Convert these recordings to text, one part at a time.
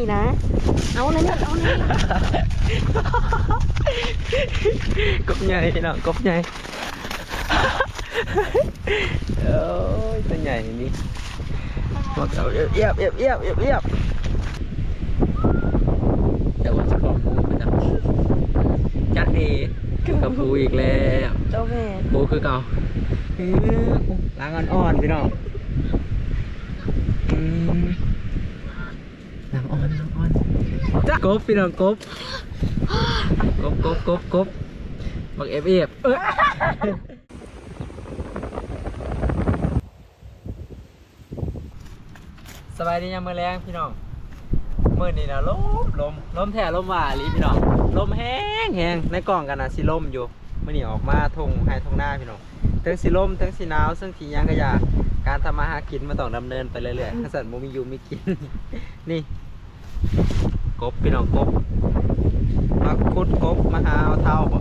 นี่นะเอาเลยเนี่ยเอาเลยกบใหญ่พี่น้องกบใหญ่โอ้ยตัวใหญ่นี่บอกเอาเอียบเอียบเอียบเอียบเอียบเอียบแต่ว่าจะของปูมันจะจักดีกับปูอีกแล้วเจ้าแม่ปูคือเก่าอื้อล้างอ่อนๆพี่น้อง อืมล้างอ่อนล้างอ่อนจ้ากบพี่น้องกบกบกบกบกบบักเอฟเอฟเอ้ยสบายดียังมือแรงพี่น้องมือนี่นะลมลมลมแท้ลมหว่าอีหลีพี่น้องลมแห้งแห้งในกล่องกันนะสิลมอยู่มื่อนี่ออกมาทงให้ทงหน้าพี่น้องทั้งสิลมทั้งสิหนาวซึ่งทียังก็อยากการทำมาหากินมาต้องดำเนินไปเรื่อยๆถ้าสัตว์มูมีอยู่มีกิน นี่ กบพี่น้องกบมาคุดกบมาหาเอาเท่าบ่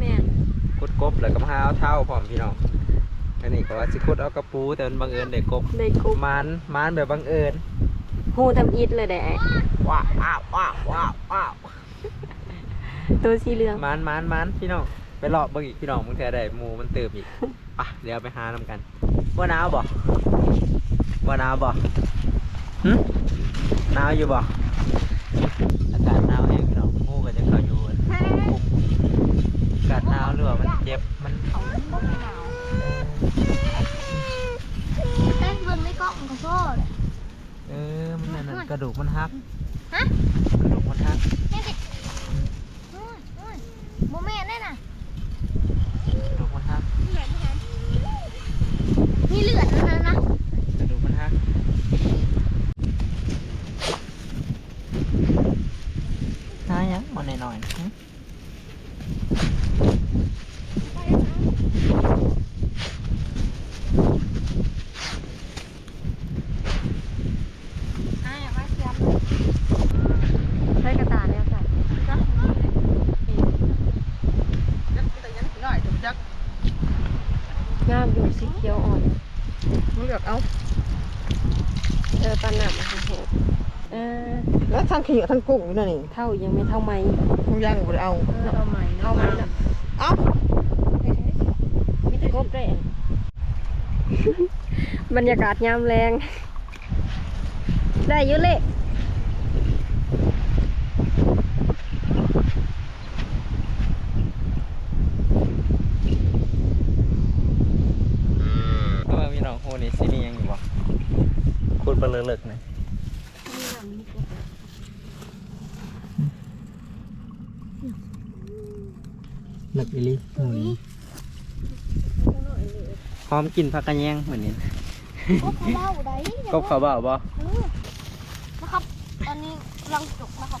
แม่คุดกบแล้วก็มาหาเอาเท่าพร้อมพี่น้องอันนี้ก็ว่าสิคุดเอากระปูแต่มันบังเอิญได้กบเลยกุบมานมานแบบบังเอิญหูทำอิดเลยได้ไอ้ว้าวว้าวว้าวว้าวว้าวตัวสีเหลืองมานมานมานพี่น้องไปรอบเบิ่งอีกพี่น้องมึงเธอได้หมูมันเติมอีกไปเดี๋ยวไปหานำกันว่าหนาวบ่ว่าหนาวบ่หึ หนาวอยู่บ่ อากาศหนาวแห้งพี่น้องหมูก็จะเข้าอยู่คุมอากาศหนาวหรือว่ามันเจ็บมันเต้นเบิ่งในกล้องก็โซ่เลยเออมันนั่นน่ะกระดูกมันหักฮะกระดูกมันหัก นี่สิโอ้ยโอ้ยโมเมนต์แน่น่ะ กระดูกมันหัก มีเลือดนะนะนะ กระดูกมันหักหายังมาหน่อยๆหึ ใช้กระตาเนี่ยค่ะงามอยู่สีเขียวอ่อน มึงอยากเอา เออตาหนักโอ้โหเอ อแล้วทั้งขี้ทั้งกุ้งอยู่นั่นนี่เท่ายังไม่เท่าไม้มึงยังบ่ได้เอาเท่าไม้เท่าไม้น่ะเอามีแต่กบได้บรรยากาศยามแรง ได้เยอะเลยก็ว่ามีน้องโฮนี่สิมียังอยู่บ่คุณเปลือเลิกนะ เลิกอีหลีโอ้ยพร้อมกินผักกระแยงเหมือนนี้กบเบาได้กบเขาวเบาบ่นะครับตอนนี้กำลังจกนะครับ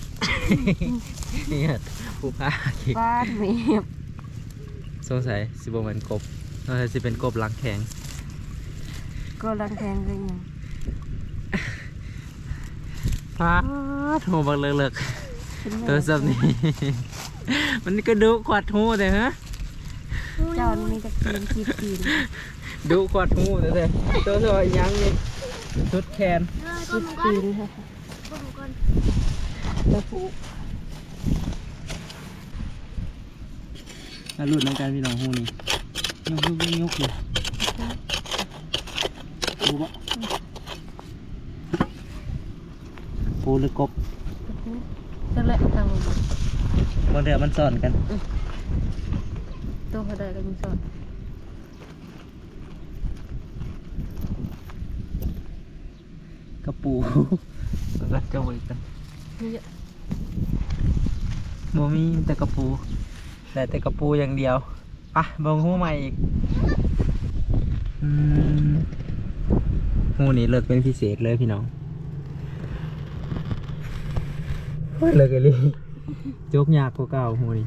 นี่ฮะผู้พาคิกบ้านเมียบสงสัยสิบเป็นกบสงสัยสิเป็นกบลังแข็งก็รังแทงเลยยังพาโทรบักเลิกเลิกเป็นๆแม่ตัวสับนี่ มันกระดูกขวัดหูแต่ฮะเจ้านี่มีแต่กินขีดกินดูขวัดหูแต่แต่ตัวสวยยังนี่ชุดแขนเออขีต้ดมก่อกินนค่ะต้มก่อนแล้วผูกแล้วหลุดในการพี่น้องหูนี่ยกยกยกยกเลยดูบ่ปูหรือกบนั่นแหละทางลง บางเดือมันสอนกัน ตัวเขาได้ก็มีสอนกระปูแล้วก็เจ้าอีกกันมีเยอะโมมีแต่กระปูแต่แต่กระปูอย่างเดียวไปะเบงหูใหม่อีกอืมหูนี้เลิกเป็นพิเศษเลยพี่น้องเฮ้ยเลิกเลยโจกยากกว่าเก่าหูนี้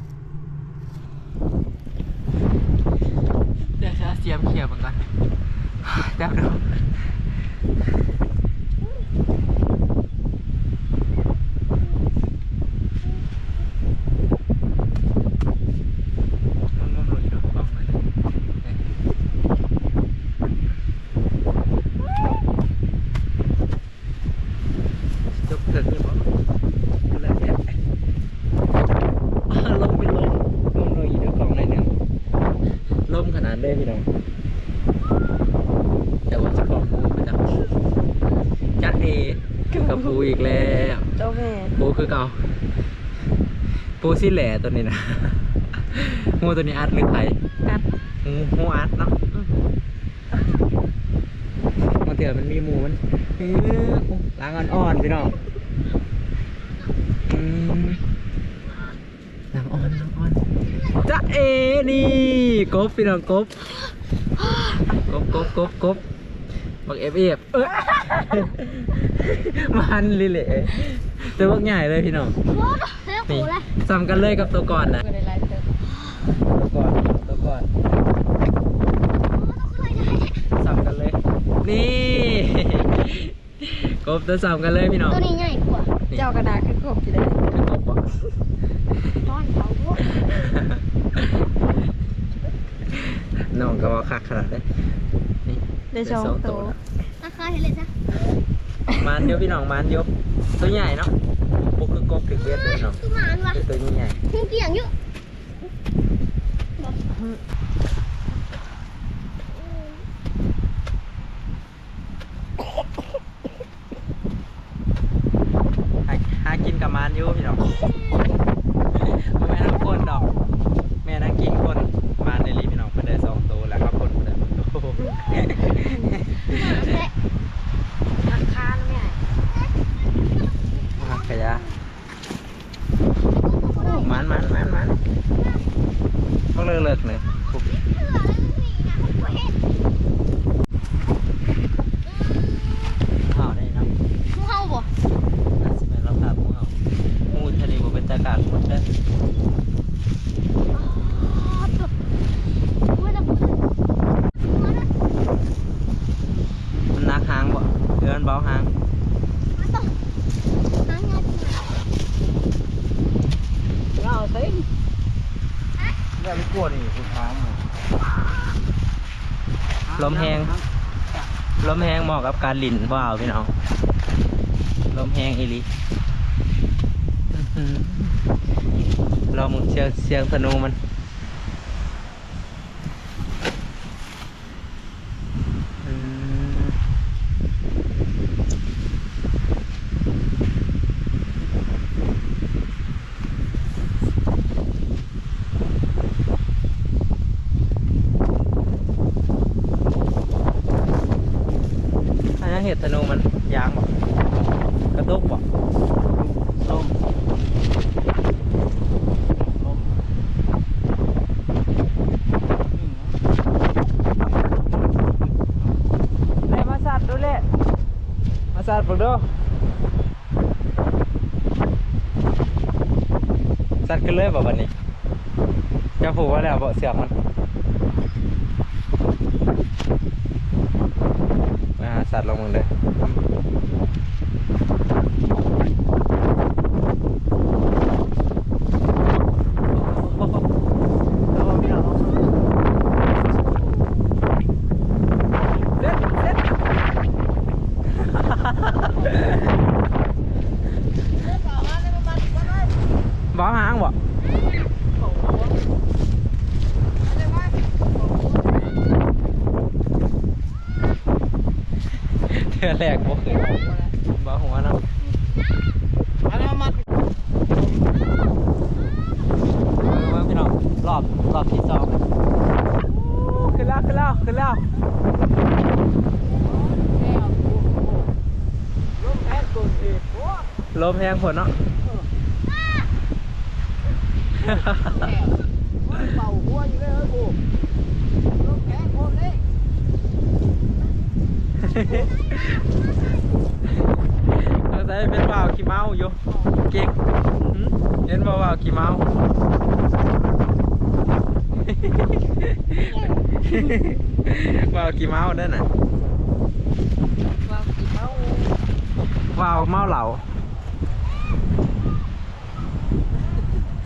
เดี๋ยวจะเสียมเขียบเหมือนก่อนจับดูมันงมลงอยู่ออกมาเลยจบเถิดนี่บ่ เลยพี่น้องแต่ว่าเจะของปูมันจะจัดเอกับปูอีกแล้วเจ้าแม่ปูคือเก่าปูสิแหล่ตัวนี้นะงูตัวนี้อัดหรือไผกัดงูงูอัดเนาะอืมบางเถื่อมันมีหมูมันเออล้างอ่อนๆพี่น้องอืมล้างอ่อนล้างอ่อน จ้าเอนี่กบพี่น้องกบกบกบกบกบบักเอฟเอฟเอ้ยมันลิเละตัวบักใหญ่เลยพี่น้องโอ้ยแล้วกูนี่เลยซ้ำกันเลยกับตัวก่อนนะก็ได้ไลฟ์เติมตัวก่อนตัวก่อนซ้ำกันเลย นี่กบตัวซ้ำกันเลยพี่น้องตัวนี้ใหญ่กว่าเจ้ากระดาษคือกบจีได้คือกบปะ ต้อนเขาด้วย น้องก็ว่าคักขนาดเลยนี่ได้สองตัวแล้วราคาเห็นเลยจ้ะมันเดียวพี่น้องมันเดียวตัวใหญ่เนาะปุ๊กคือกบถึงเวทเลยเนาะคือหมานว่ะเป็นตัวใหญ่มึงเกี่ยงอยู่ หาหากินกับมันอยู่พี่น้องบ่แม่นักคนดอก แม่นักกินคนมันในรีพี่น้องเพิ่นได้สองตัวแล้วครับคนเพิ่นได้สองตัว ราคาไม่ใหญ่ หักขยะมันมันมันมันพวกเลิกเลิกเลยปุ๊บเห่าได้เนาะ มึงเข้าบ่ น่าสิเป็นราคาหมูเห่าหมูทะเลบ่เป็นตะการหมดเด้อ ไม่ได้พูด มันนักหางบ่เดือนเบาหาง มาต่อหางานที่ไหน เราเต็ม เนี่ยไม่กลัวนี่คุณช้างลมแหงลมแหงเหมาะกับการหลินว่าวพี่น้อง ลมแหงอีหลีลองเสียงเสียงธนูมันอืมอันนั้นเห็ด ธนูมันยางบอกกระตุกบอกส้มส้มเลยมาสัตว์ดูเลยมาสัตว์ฝึกดูสัตว์กันเลยบอกวันนี้จะผูกไว้แล้วบอกเสือกมันมาหา สัตว์ลงมึงเลยเด็ดเด็ด bỏ hàng bỏ Thưa lẹt bỏ khởi bỏ หัว nó มาแล้วมามาพี่น้องรอบรอบที่สองขึ้นแล้วขึ้นแล้วขึ้นแล้วลมแพ้ตัวเองโอ้ลมแห้งผลเนาะเป่าหัวอยู่เลยเฮ้ยกูลมแพ้คนเลย เราจะเป็นว่าวขี้เมาอยู่เก่งเห็นบ่ว่าวขี้เมาว่าวขี้เมาเด้อน่ะว่ากี่เมาว่าวเมาเหล่า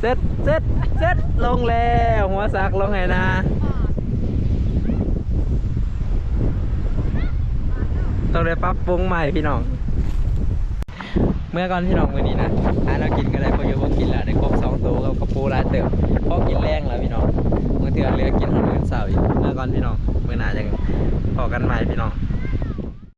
เสร็จเสร็จเสร็จลงแล้ว หัวสักลงไงนะ ต้องได้ปรับปรุงใหม่พี่น้อง เมื่อก่อนพี่น้องมือนี้นะหาเรากินก็ได้พอเยอะพอกินแล้วได้ครบสองตัวกับกระปูแลายเติบพอกินแรงแล้วพี่น้องมือเถื่อเรือกินหอมื้อเสาร์อีกเมื่อก่อนพี่น้องมือหนาจะพอกันใหม่พี่น้อง